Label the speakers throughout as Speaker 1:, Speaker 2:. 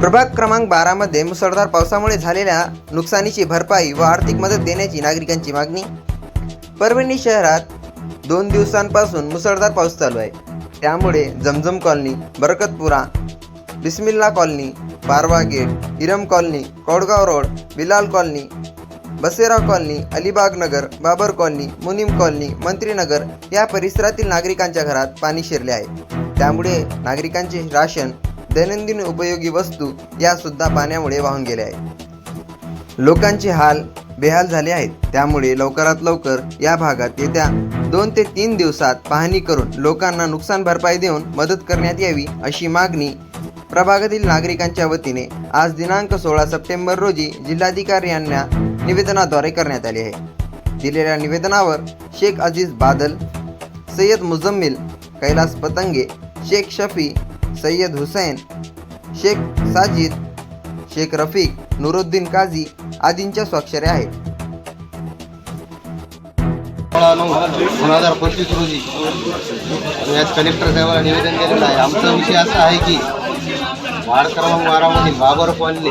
Speaker 1: प्रभाग क्रमांक बारामध्ये मुसळधार पावसामुळे झालेल्या नुकसानीची भरपाई व आर्थिक मदत देण्याची नागरिकांची मागणी. परभणी शहरात दोन दिवसांपासून मुसळधार पाऊस चालू आहे. त्यामुळे जमजम कॉलनी बरकतपुरा बिस्मिल्ला कॉलनी बारवा gate Iram colony Kodgaon road Bilal colony Basera colony Alibag Nagar Babar colony Munim colony Mantrinagar या परिसरातील नागरिकांच्या घरात पाणी शिरले आहे. त्यामुळे नागरिकांचे राशन दैनंदिन उपयोगी वस्तू या सुद्धा पाण्यामुळे वाहून गेल्या आहेत. लोकांचे हाल बेहाल झाले आहेत. त्यामुळे लवकरात लवकर या भागात येत्या दोन ते तीन दिवसात पाहणी करून लोकांना नुकसान भरपाई देऊन मदत करण्यात यावी अशी मागणी प्रभागातील नागरिकांच्या वतीने आज दिनांक सोळा सप्टेंबर रोजी जिल्हाधिकारी यांना निवेदनाद्वारे करण्यात आली आहे. दिलेल्या निवेदनावर शेख अजीज बादल सय्यद मुजम्मिल कैलास पतंगे शेख शफी सय्यद हुसैन शेख साजिद शेख रफीक नुरुद्दीन काझी आदींच्या स्वाक्षऱ्या आहेत.
Speaker 2: सोळा नऊ दोन हजार पंचवीस रोजी यात आज कलेक्टर साहेबांना निवेदन दिलेलं आहे. आमचा विषय असा आहे की वार्ड क्रमांक बारामध्ये बाबर कॉलनी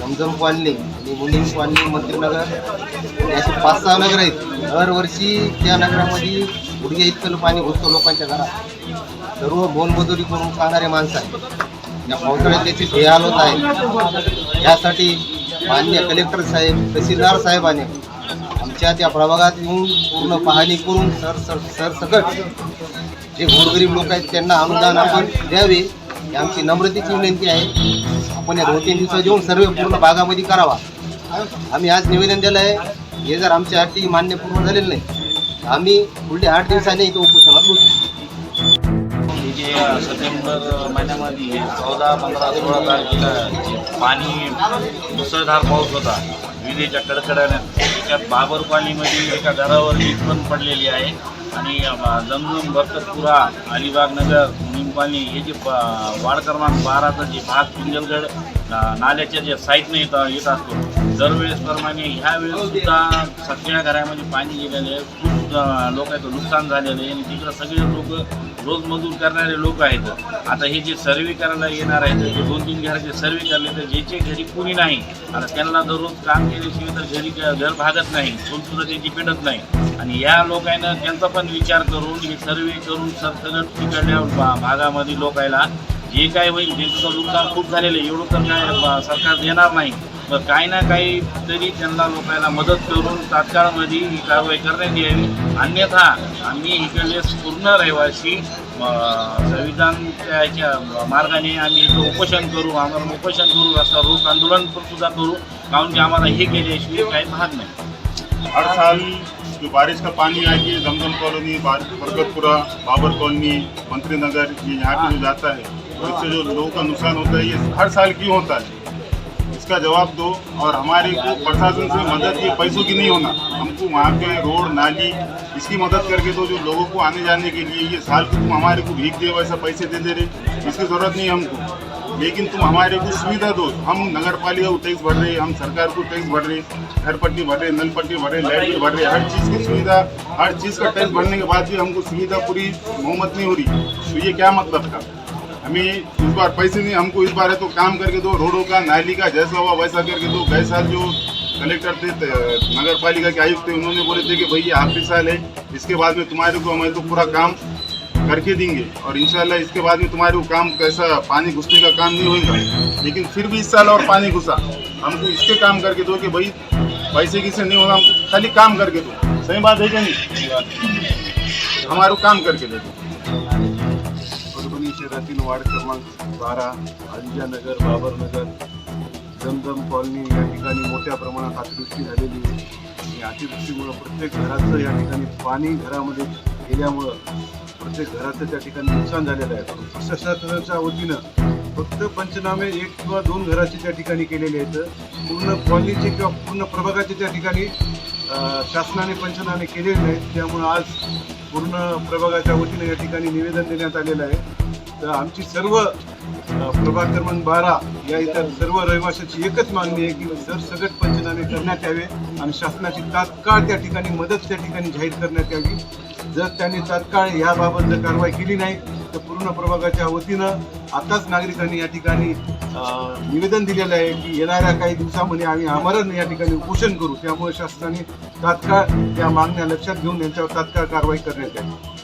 Speaker 2: जमजम कॉलनी आणि मुलीम कॉलनी मंत्रीनगर असे पाच सहा नगर आहेत. दरवर्षी त्या नगरामध्ये गुडघ्या इतकं पाणी घुसतो लोकांच्या घरात. सर्व मोलमजुरी करून खाणारे माणसं आहेत. या पावसाळ्यात त्याची फेहाल होत आहे. यासाठी मान्य कलेक्टर साहेब तहसीलदार साहेबाने आमच्या त्या प्रभागात येऊन पूर्ण पाहणी करून सर सर सरसकट जे गोरगरीब लोक आहेत त्यांना अनुदान आपण द्यावे ही आमची नम्रतेची विनंती आहे. आपण या दोन तीन दिवसात येऊन सर्व पूर्ण भागामध्ये करावा. आम्ही आज निवेदन दिलं आहे हे जर आमच्या अटी मान्य पूर्ण झालेलं नाही आम्ही पुढल्या आठ दिवसाने इथं उपोषणात बोलतो
Speaker 3: हे जे सप्टेंबर महिन्यामध्ये चौदा पंधरा सोळा तारखेला पाणी मुसळधार पाऊस होता विजेच्या कडकडाने त्याच्यात बाबर एका घरावर वीज पण पडलेली आहे. आणि जमजम बरकतपुरा अलिबाग नगर निमपाणी हे जे ब- वार्ड क्रमांक बाराचा जे भाग कुंजलगड नाल्याच्या जे साईडनं येत येत असतो दरवेळेसप्रमाणे ह्या वेळेस सुद्धा सगळ्या घरामध्ये पाणी गेलेलं आहे. खूप लोकांचं नुकसान झालेलं आहे. आणि तिकडं सगळे लोक रोजमजूर करणारे लोक आहेत. आता हे जे सर्वे करायला येणार आहेत जे दोन तीन घराचे सर्वे करले तर ज्याचे घरी कुणी नाही आता त्यांना दररोज काम केल्याशिवाय तर घरी घर भागत नाही चूल सुद्धा त्याची पेटत नाही. आणि या लोकांना त्यांचा पण विचार करून हे सर्वे करून सगळं तिकडल्या भा- भागामध्ये लोकायला जे काय होईल त्यांचं नुकसान खूप झालेलं आहे. एवढं तर काय सरकार देणार नाही. तर काही ना काही तरी त्यांना लोकांना मदत करून तात्काळमध्ये ही कारवाई करण्यात यावी. अन्यथा आम्ही इकडले पूर्ण रहिवासी संविधानच्या ह्याच्या मार्गाने आम्ही इथं उपोषण करू आम्हाला उपोषण करू रस्ता रोग आंदोलन पण सुद्धा करू. कारण की आम्हाला हे केल्याशिवाय काही भाग नाही.
Speaker 4: हर साल जो बारिश का पानी आके जमजम कॉलोनी बार- बरकतपुरा बाबर कॉलोनी मंत्री नगर ये यहाँ पे जो जाता है तो इससे जो लोगों का नुकसान होता है ये हर साल क्यों होता है? इसका जवाब दो और हमारे को प्रशासन से मदद ये पैसों की नहीं होना। हमको वहाँ पे रोड, नाली, इसकी मदद करके दो जो लोगों को आने जाने के लिए ये साल को तुम हमारे को भीख दे, वैसा पैसे दे दे रहे, इसकी ज़रूरत नहीं हमको। लेकिन तुम हमारे को सुविधा दो। हम नगर पालिका को टैक्स भर रहे, हम सरकार को टैक्स भर रहे, घर पट्टी भर रहे, नल पट्टी भर रहे, लाइट बिल भर रहे, हर चीज़ की सुविधा, हर चीज़ का टैक्स भरने के बाद भी हमको सुविधा पूरी मोहम्मत नहीं हो रही। तो ये क्या मतलब का हमें इस बार पैसे नहीं, हमको इस बार है तो काम करके दो, रोडों का, नाली का, जैसा हुआ वैसा करके दो। गए साल जो कलेक्टर थे नगर पालिका के आयुक्त थे, उन्होंने बोले थे कि भाई ये आखिरी साल है, इसके बाद में तुम्हारे को, हमारे तो पूरा काम करके देंगे। और इंशाल्लाह इसके बाद में तुम्हारे को काम कैसा, पानी घुसने का काम नहीं होगा लेकिन फिर भी इस साल और पानी घुसा। हमको इसके काम करके दो कि भाई, पैसे किसे नहीं होगा, हमको खाली काम करके दो। सही बात है क्या नहीं? हमारे काम करके दे दो।
Speaker 5: शहरातील वार्ड क्रमांक बारा नगर बाबरनगर जमजम कॉलनी या ठिकाणी मोठ्या प्रमाणात अतिवृष्टी झालेली आहे. आणि अतिवृष्टीमुळं प्रत्येक घराचं या ठिकाणी पाणी घरामध्ये गेल्यामुळं प्रत्येक घराचं त्या ठिकाणी नुकसान झालेलं आहे. प्रशासनाच्या वतीनं फक्त पंचनामे एक किंवा दोन घराचे त्या ठिकाणी केलेले आहेत. पूर्ण कॉलनीचे किंवा पूर्ण प्रभागाचे त्या ठिकाणी शासनाने पंचनामे केलेले आहेत. त्यामुळं आज पूर्ण प्रभागाच्या वतीने या ठिकाणी निवेदन देण्यात आलेलं आहे. तर आमची सर्व प्रभाकर प्रभाग क्रमांक बारा या इतर सर्व रहिवाशाची एकच मागणी आहे की सरसकट पंचनामे करण्यात यावे आणि शासनाची तात्काळ त्या ठिकाणी मदत त्या ठिकाणी जाहीर करण्यात यावी जर त्यांनी तात्काळ याबाबत जर कारवाई केली नाही तर पूर्ण प्रभागाच्या वतीनं आताच नागरिकांनी या ठिकाणी निवेदन दिलेलं आहे की येणाऱ्या काही दिवसामध्ये आम्ही आमरण या ठिकाणी उपोषण करू. त्यामुळे शासनाने तात्काळ या मागण्या लक्षात घेऊन यांच्यावर तात्काळ कारवाई करण्यात यावी.